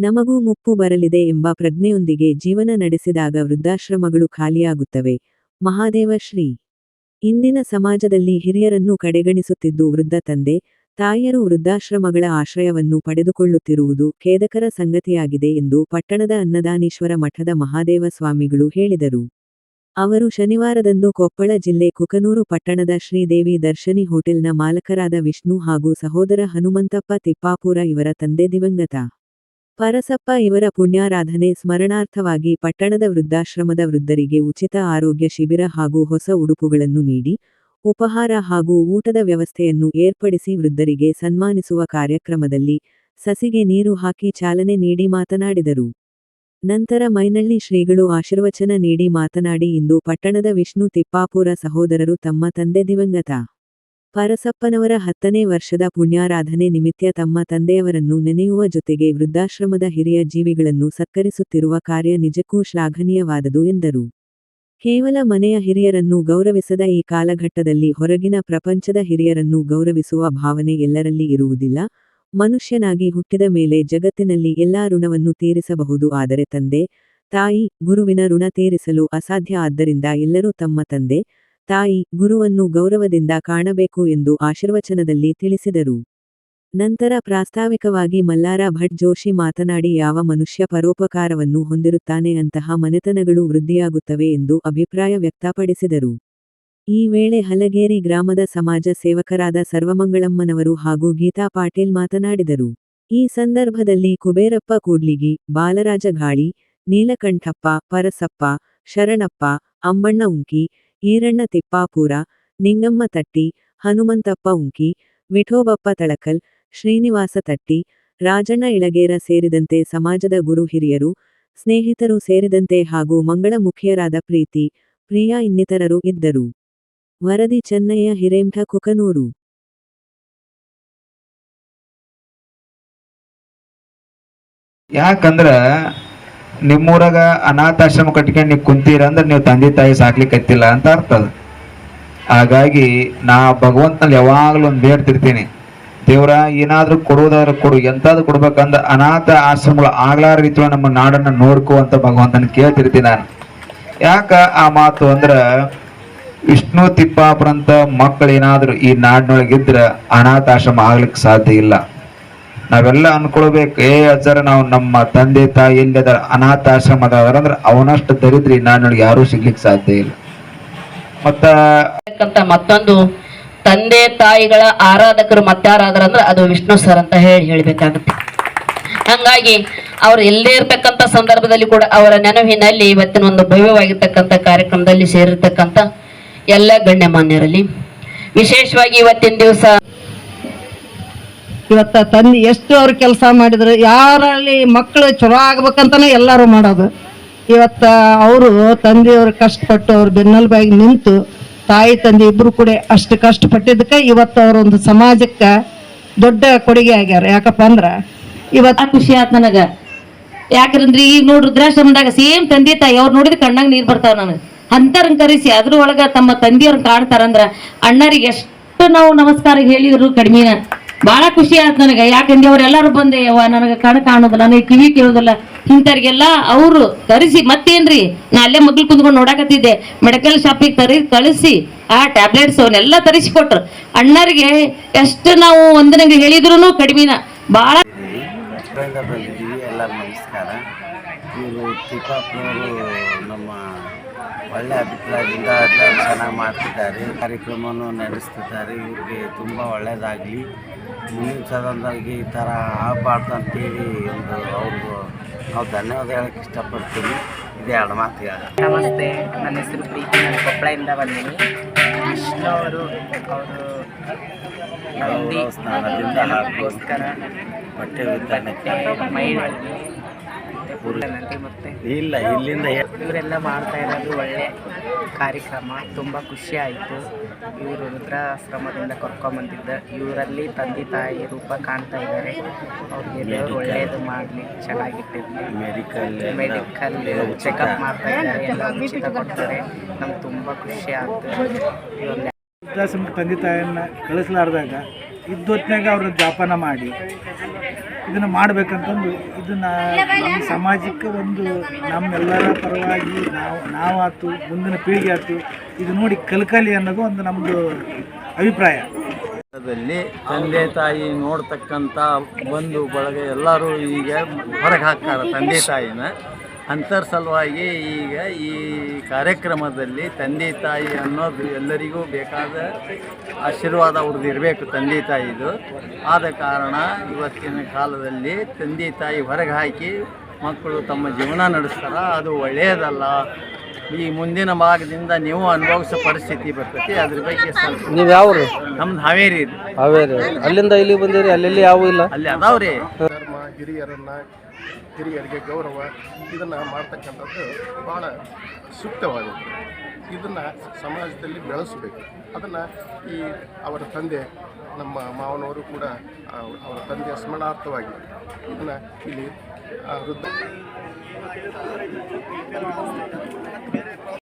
ನಮಗೂ ಮುಪ್ಪು ಬರಲಿದೆ ಎಂಬ ಪ್ರಜ್ಞೆಯೊಂದಿಗೆ ಜೀವನ ನಡೆಸಿದಾಗ ವೃದ್ಧಾಶ್ರಮಗಳು ಖಾಲಿಯಾಗುತ್ತವೆ. ಮಹಾದೇವ ಶ್ರೀ. ಇಂದಿನ ಸಮಾಜದಲ್ಲಿ ಹಿರಿಯರನ್ನು ಕಡೆಗಣಿಸುತ್ತಿದ್ದು ವೃದ್ಧ ತಂದೆ, ತಾಯಿಯರು ವೃದ್ಧಾಶ್ರಮಗಳ ಆಶ್ರಯವನ್ನು ಪಡೆದುಕೊಳ್ಳುತ್ತಿರುವುದು ಖೇದಕರ ಸಂಗತಿಯಾಗಿದೆ ಎಂದು ಪಟ್ಟಣದ ಅನ್ನದಾನೀಶ್ವರ ಮಠದ ಮಹಾದೇವ ಸ್ವಾಮಿಗಳು ಹೇಳಿದರು. ಅವರು ಶನಿವಾರದಂದು ಕೊಪ್ಪಳ ಜಿಲ್ಲೆ ಕುಕನೂರು ಪಟ್ಟಣದ ಶ್ರೀದೇವಿ ದರ್ಶನಿ ಹೋಟೆಲ್ನ ಮಾಲಕರಾದ ವಿಷ್ಣು ಹಾಗೂ ಸಹೋದರ ಹನುಮಂತಪ್ಪ ತಿಪ್ಪಾಪುರ ಇವರ ತಂದೆ ದಿವಂಗತ. ಪರಸಪ್ಪ ಇವರ ಪುಣ್ಯಾರಾಧನೆ ಸ್ಮರಣಾರ್ಥವಾಗಿ ಪಟ್ಟಣದ ವೃದ್ಧಾಶ್ರಮದ ವೃದ್ಧರಿಗೆ ಉಚಿತ ಆರೋಗ್ಯ ಶಿಬಿರ ಹಾಗೂ ಹೊಸ ಉಡುಪುಗಳನ್ನು ನೀಡಿ, ಉಪಹಾರ ಹಾಗೂ ಊಟದ ವ್ಯವಸ್ಥೆಯನ್ನು ಏರ್ಪಡಿಸಿ ವೃದ್ಧರಿಗೆ ಸನ್ಮಾನಿಸುವ ಕಾರ್ಯಕ್ರಮದಲ್ಲಿ ಸಸಿಗೆ ನೀರು ಹಾಕಿ ಚಾಲನೆ ನೀಡಿ ಮಾತನಾಡಿದರು. ನಂತರ ಮೈನಳ್ಳಿ ಶ್ರೀಗಳು ಆಶೀರ್ವಚನ ನೀಡಿ ಮಾತನಾಡಿ ಇಂದು ಪಟ್ಟಣದ ವಿಷ್ಣು ತಿಪ್ಪಾಪುರ ಸಹೋದರರು ತಮ್ಮ ತಂದೆ ದಿವಂಗತ ಪರಸಪ್ಪನವರ ಹತ್ತನೇ ವರ್ಷದ ಪುಣ್ಯಾರಾಧನೆ ನಿಮಿತ್ತ ತಮ್ಮ ತಂದೆಯವರನ್ನು ನೆನೆಯುವ ಜೊತೆಗೆ ವೃದ್ಧಾಶ್ರಮದ ಹಿರಿಯ ಜೀವಿಗಳನ್ನು ಸತ್ಕರಿಸುತ್ತಿರುವ ಕಾರ್ಯ ನಿಜಕ್ಕೂ ಶ್ಲಾಘನೀಯವಾದದು ಎಂದರು. ಕೇವಲ ಮನೆಯ ಹಿರಿಯರನ್ನು ಗೌರವಿಸದ ಈ ಕಾಲಘಟ್ಟದಲ್ಲಿ ಹೊರಗಿನ ಪ್ರಪಂಚದ ಹಿರಿಯರನ್ನು ಗೌರವಿಸುವ ಭಾವನೆ ಎಲ್ಲರಲ್ಲಿ ಇರುವುದಿಲ್ಲ. ಮನುಷ್ಯನಾಗಿ ಹುಟ್ಟಿದ ಮೇಲೆ ಜಗತ್ತಿನಲ್ಲಿ ಎಲ್ಲಾ ಋಣವನ್ನು ತೀರಿಸಬಹುದು. ಆದರೆ ತಂದೆ, ತಾಯಿ, ಗುರುವಿನ ಋಣ ತೀರಿಸಲು ಅಸಾಧ್ಯ ಆದ್ದರಿಂದ ಎಲ್ಲರೂ ತಮ್ಮ ತಂದೆ ತಾಯಿ, ಗುರುವನ್ನು ಗೌರವದಿಂದ ಕಾಣಬೇಕು ಎಂದು ಆಶೀರ್ವಚನದಲ್ಲಿ ತಿಳಿಸಿದರು. ನಂತರ ಪ್ರಾಸ್ತಾವಿಕವಾಗಿ ಮಲ್ಲಾರ ಭಟ್ ಜೋಶಿ ಮಾತನಾಡಿ, ಯಾವ ಮನುಷ್ಯ ಪರೋಪಕಾರವನ್ನು ಹೊಂದಿರುತ್ತಾನೆ ಅಂತಹ ಮನೆತನಗಳು ವೃದ್ಧಿಯಾಗುತ್ತವೆ ಎಂದು ಅಭಿಪ್ರಾಯ ವ್ಯಕ್ತಪಡಿಸಿದರು. ಈ ವೇಳೆ ಹಲಗೇರಿ ಗ್ರಾಮದ ಸಮಾಜ ಸೇವಕರಾದ ಸರ್ವಮಂಗಳಮ್ಮನವರು ಹಾಗೂ ಗೀತಾ ಪಾಟೀಲ್ ಮಾತನಾಡಿದರು. ಈ ಸಂದರ್ಭದಲ್ಲಿ ಕುಬೇರಪ್ಪ ಕೂಡ್ಲಿಗಿ, ಬಾಲರಾಜ ಗಾಳಿ, ನೀಲಕಂಠಪ್ಪ, ಪರಸಪ್ಪ, ಶರಣಪ್ಪ, ಅಂಬಣ್ಣ ಉಂಕಿ ಈರಣ್ಣ ತಿಪ್ಪಾಪುರ, ನಿಂಗಮ್ಮ ತಟ್ಟಿ, ಹನುಮಂತಪ್ಪ ಉಂಕಿ, ವಿಠೋಬಪ್ಪ ತಳಕಲ್, ಶ್ರೀನಿವಾಸ ತಟ್ಟಿ, ರಾಜಣ್ಣ ಇಳಗೇರ ಸೇರಿದಂತೆ ಸಮಾಜದ ಗುರು ಹಿರಿಯರು, ಸ್ನೇಹಿತರು ಸೇರಿದಂತೆ ಹಾಗೂ ಮಂಗಳ ಮುಖಿಯರಾದ ಪ್ರೀತಿ, ಪ್ರಿಯಾ ಇನ್ನಿತರರು ಇದ್ದರು. ವರದಿ ಚೆನ್ನಯ್ಯ ಹಿರೇಂಠ ಕುಕನೂರು. ಯಾಕಂದ್ರ ನಿಮ್ಮೂರಾಗ ಅನಾಥಾಶ್ರಮ ಕಟ್ಕೊಂಡು ನೀವು ಕುಂತೀರ ಅಂದ್ರೆ ನೀವು ತಂದೆ ತಾಯಿ ಸಾಕ್ಲಿಕ್ಕತ್ತಿಲ್ಲ ಅಂತ ಅರ್ಥ ಅದು. ಹಾಗಾಗಿ ನಾ ಭಗವಂತನಲ್ಲಿ ಯಾವಾಗಲೂ ಒಂದು ಬೇಡ್ತಿರ್ತೀನಿ ದೇವ್ರ ಏನಾದರೂ ಕೊಡುವುದಾದ್ರೂ ಕೊಡು, ಎಂತಾದ್ರು ಕೊಡ್ಬೇಕಂದ್ರೆ ಅನಾಥ ಆಶ್ರಮಗಳು ಆಗ್ಲಾರ ರೀತಿಯ ನಮ್ಮ ನಾಡನ್ನ ನೋಡ್ಕೋ ಅಂತ ಭಗವಂತನ ಕೇಳ್ತಿರ್ತೀನಿ ನಾನು. ಯಾಕ ಆ ಮಾತು ಅಂದ್ರೆ ವಿಷ್ಣು ತಿಪ್ಪಾಪುರಂತ ಮಕ್ಕಳು ಏನಾದರೂ ಈ ನಾಡಿನೊಳಗಿದ್ರೆ ಅನಾಥಾಶ್ರಮ ಆಗ್ಲಿಕ್ಕೆ ಸಾಧ್ಯ ಇಲ್ಲ. ನಾವೆಲ್ಲ ಅನ್ಕೊಳ್ಬೇಕು, ಏ ಅಜ್ಜರ, ನಾವು ನಮ್ಮ ತಂದೆ, ತಾಯಿ ಇಲ್ಲದ ಅನಾಥಾಶ್ರಮ ಅದಾರ ಅವನಷ್ಟು ದರಿದ್ರಿ ನಾನು ಯಾರು ಸಿಗ್ಲಿಕ್ಕೆ ಸಾಧ್ಯ ಇಲ್ಲ. ಮತ್ತ ಮತ್ತೊಂದು, ತಂದೆ, ತಾಯಿಗಳ ಆರಾಧಕರು ಮತ್ತಾರಾದ್ರ ಅಂದ್ರೆ ಅದು ವಿಷ್ಣು ಸರ್ ಅಂತ ಹೇಳಿ ಹೇಳ್ಬೇಕಾಗುತ್ತೆ. ಹಂಗಾಗಿ, ಅವ್ರು ಎಲ್ಲೇ ಇರ್ತಕ್ಕಂಥ ಸಂದರ್ಭದಲ್ಲಿ ಕೂಡ ಅವರ ನೆನವಿನಲ್ಲಿ ಇವತ್ತಿನ ಒಂದು ಭವ್ಯವಾಗಿರ್ತಕ್ಕಂಥ ಕಾರ್ಯಕ್ರಮದಲ್ಲಿ ಸೇರಿರ್ತಕ್ಕಂಥ ಎಲ್ಲ ಗಣ್ಯಮಾನ್ಯರಲ್ಲಿ. ವಿಶೇಷವಾಗಿ ಇವತ್ತಿನ ದಿವಸ ಇವತ್ತ ತಂದೆ ಎಷ್ಟು ಅವ್ರು ಕೆಲಸ ಮಾಡಿದ್ರು, ಯಾರಲ್ಲಿ ಮಕ್ಕಳು ಚಲೋ ಆಗ್ಬೇಕಂತಾನೆ ಎಲ್ಲರೂ ಮಾಡೋದು. ಇವತ್ತ ಅವರು ತಂದೆಯವರು ಕಷ್ಟಪಟ್ಟು ಅವ್ರ ಬೆನ್ನೆಲುಬಾಗಿ ನಿಂತು, ತಾಯಿ ತಂದೆ ಇಬ್ರು ಕೂಡ ಅಷ್ಟು ಕಷ್ಟಪಟ್ಟಿದ್ದಕ್ಕೆ ಇವತ್ತು ಅವರೊಂದು ಸಮಾಜಕ್ಕೆ ದೊಡ್ಡ ಕೊಡುಗೆ ಆಗ್ಯಾರ. ಯಾಕಪ್ಪ ಅಂದ್ರೆ ಇವತ್ತು ಖುಷಿ ಆತ್ ನನಗೆ. ಯಾಕಂದ್ರೆ ಈಗ ನೋಡ್ರಿ ವೃದ್ಧಾಶ್ರಮದಾಗ ಸೇಮ್ ತಂದೆ ತಾಯಿ, ಅವ್ರು ನೋಡಿದ್ರೆ ಕಣ್ಣಾಗ ನೀರು ಬರ್ತಾವ ನಾನು ಅಂತರನ್ ಕರೆಸಿ ಅದ್ರ ಒಳಗ ತಮ್ಮ ತಂದೆಯವ್ರನ್ನ ಕಾಣ್ತಾರಂದ್ರ ಅಣ್ಣರಿಗೆ ಎಷ್ಟು ನಾವು ನಮಸ್ಕಾರ ಹೇಳಿದ್ರು ಕಡಿಮೆನ. ಬಹಳ ಖುಷಿ ಆಯ್ತು ನನಗೆ. ಯಾಕಂದ್ರೆ ಎಲ್ಲರೂ ಬಂದೆ ನನಗೆ ಕಣ ಕಾಣೋದಿಲ್ಲ, ನನಗೆ ಕಿವಿ ಕೇಳೋದಿಲ್ಲ. ಇಂಥವ್ರಿಗೆಲ್ಲ ಅವರು ತರಿಸಿ, ಮತ್ತೇನ್ರಿ? ನಾ ಅಲ್ಲೇ ಮಗ್ಳು ಕುಂತ್ಕೊಂಡು ನೋಡಾಕತ್ತಿದ್ದೆ. ಮೆಡಿಕಲ್ ಶಾಪಿಗೆ ತರಿ, ಕಳಿಸಿ. ಆ ಟ್ಯಾಬ್ಲೆಟ್ಸ್ ಅವನ್ನೆಲ್ಲ ತರಿಸಿ ಕೊಟ್ರು. ಅಣ್ಣರಿಗೆ ಎಷ್ಟು ನಾವು ಒಂದನಿಗೆ ಹೇಳಿದ್ರು ಕಡಿಮೆನ. ಬಹಳ ಒಳ್ಳೆ ನಮಸ್ಕಾರ. ನಮ್ಮ ಒಳ್ಳೆಯ ಅಭಿಪ್ರಾಯದಿಂದ ಚೆನ್ನಾಗಿ ಮಾಡ್ತಿದ್ದಾರೆ. ಕಾರ್ಯಕ್ರಮವನ್ನು ನಡೆಸ್ತಿದ್ದಾರೆ. ಇವ್ರಿಗೆ ತುಂಬ ಒಳ್ಳೆಯದಾಗಲಿ ಮುಂದಿನ ಸದನದಲ್ಲಿ ಈ ಥರ ಆಗಬಾರ್ದು ಅಂತೇಳಿ ಒಂದು ಅವ್ರಿಗೂ ನಾವು ಧನ್ಯವಾದ ಹೇಳಕ್ಕೆ ಇಷ್ಟಪಡ್ತೀನಿ. ಇದೇ ಎರಡು ಮಾತು ಹೇಳ ನಮಸ್ತೆ ನನ್ನ ಹೆಸರು ಪ್ರೀತಿ ನಾನು ಕೊಪ್ಪಳದಿಂದ ಬಂದೀನಿ. ವಿಷ್ಣು ಅವರು ಅವರು ನಂದಿ ಗೌರವ ಸ್ನಾನದಿಂದ ಹಾಗೂ ಗೋಸ್ಕರ ಬಟ್ಟೆ ಪೂರ್ಣನಂತೆ ಮತ್ತೆ ಇಲ್ಲ ಇಲ್ಲಿಂದ ಇವರೆಲ್ಲ ಮಾಡ್ತಾ ಇರೋದು ಒಳ್ಳೆ ಕಾರ್ಯಕ್ರಮ ತುಂಬ ಖುಷಿ ಆಯಿತು. ಇವರು ವೃದ್ಧಾಶ್ರಮದಿಂದ ಕರ್ಕೊಂಬಂದಿದ್ದ ಇವರಲ್ಲಿ ತಂದೆ ತಾಯಿ ರೂಪ ಕಾಣ್ತಾ ಇದ್ದಾರೆ. ಅವ್ರಿಗೆ ದೇವರು ಒಳ್ಳೆಯದು ಮಾಡಲಿ ಚೆನ್ನಾಗಿಟ್ಟಿರಲಿ. ಮೆಡಿಕಲ್ ಮೆಡಿಕಲ್ ಚೆಕಪ್ ಮಾಡ್ತಾ ಇದ್ದಾರೆ ಎಲ್ಲ ಉಚಿತ ಕೊಡ್ತಾರೆ. ನಮ್ಗೆ ತುಂಬ ಖುಷಿ ಆಗ್ತದೆ ವೃದ್ಧಾಶ್ರಮ ತಂದೆ ತಾಯಿಯನ್ನು ಕಳಿಸ್ಲಾರ್ದಾಗ ಇದ್ದೊತ್ತಿನಾಗ ಅವ್ರನ್ನ ಜಾಪನ ಮಾಡಿ. ಇದನ್ನು ಮಾಡಬೇಕಂತಂದು ಇದನ್ನು ನಮ್ಮ ಸಮಾಜಕ್ಕೆ ಒಂದು ನಮ್ಮೆಲ್ಲರ ಪರವಾಗಿ ನಾವು ನಾವಾತು, ಮುಂದಿನ ಪೀಳಿಗೆ ಆಯ್ತು ಇದು ನೋಡಿ ಕಲ್ಕಲಿ ಅನ್ನೋದು ಒಂದು ನಮ್ಮದು ಅಭಿಪ್ರಾಯ. ತಂದೆ ತಾಯಿ ನೋಡ್ತಕ್ಕಂಥ ಬಂಧು ಬಳಗ ಎಲ್ಲರೂ ಈಗ ಹೊರಗೆ ಹಾಕ್ತಾರೆ ತಂದೆ ತಾಯಿನ. ಅಂತರ ಸಲುವಾಗಿ ಈಗ ಈ ಕಾರ್ಯಕ್ರಮದಲ್ಲಿ ತಂದೆ ತಾಯಿ ಅನ್ನೋದು ಎಲ್ಲರಿಗೂ ಬೇಕಾದ ಆಶೀರ್ವಾದ ಅವ್ರದ್ದು ಇರಬೇಕು ತಂದೆ ತಾಯಿದು ಆದ ಕಾರಣ ಇವತ್ತಿನ ಕಾಲದಲ್ಲಿ ತಂದೆ ತಾಯಿ ಹೊರಗೆ ಹಾಕಿ ಮಕ್ಕಳು ತಮ್ಮ ಜೀವನ ನಡೆಸ್ತಾರ ಅದು ಒಳ್ಳೆಯದಲ್ಲ. ಈ ಮುಂದಿನ ಭಾಗದಿಂದ ನೀವು ಅನುಭವಿಸೋ ಪರಿಸ್ಥಿತಿ ಬರ್ತೈತಿ ಅದ್ರ ಬಗ್ಗೆ ಸ್ವಲ್ಪ ನೀವು ರೀ ನಮ್ದು ಹಾವೇರಿ ಹಾವೇರಿ. ಅಲ್ಲಿಂದ ಇಲ್ಲಿಗೆ ಬಂದಿರಿ ಅಲ್ಲೆಲ್ಲಿ ಯಾವ ಇಲ್ಲ? ಅಲ್ಲಿ ಅದಾವ್ರಿ. ಧರ್ಮ ಹಿರಿಯರನ್ನು ಹಿರಿಯರಿಗೆ ಗೌರವ, ಇದನ್ನು ಮಾಡ್ತಕ್ಕಂಥದ್ದು ಭಾಳ ಸೂಕ್ತವಾದದ್ದು. ಇದನ್ನು ಸಮಾಜದಲ್ಲಿ ಬೆಳೆಸಬೇಕು. ಅದನ್ನು ಈ ಅವರ ತಂದೆ, ನಮ್ಮ ಮಾವನವರು ಕೂಡ ಅವರ ತಂದೆಯ ಸ್ಮರಣಾರ್ಥವಾಗಿ ಇದನ್ನು ಇಲ್ಲಿ ವೃದ್ಧ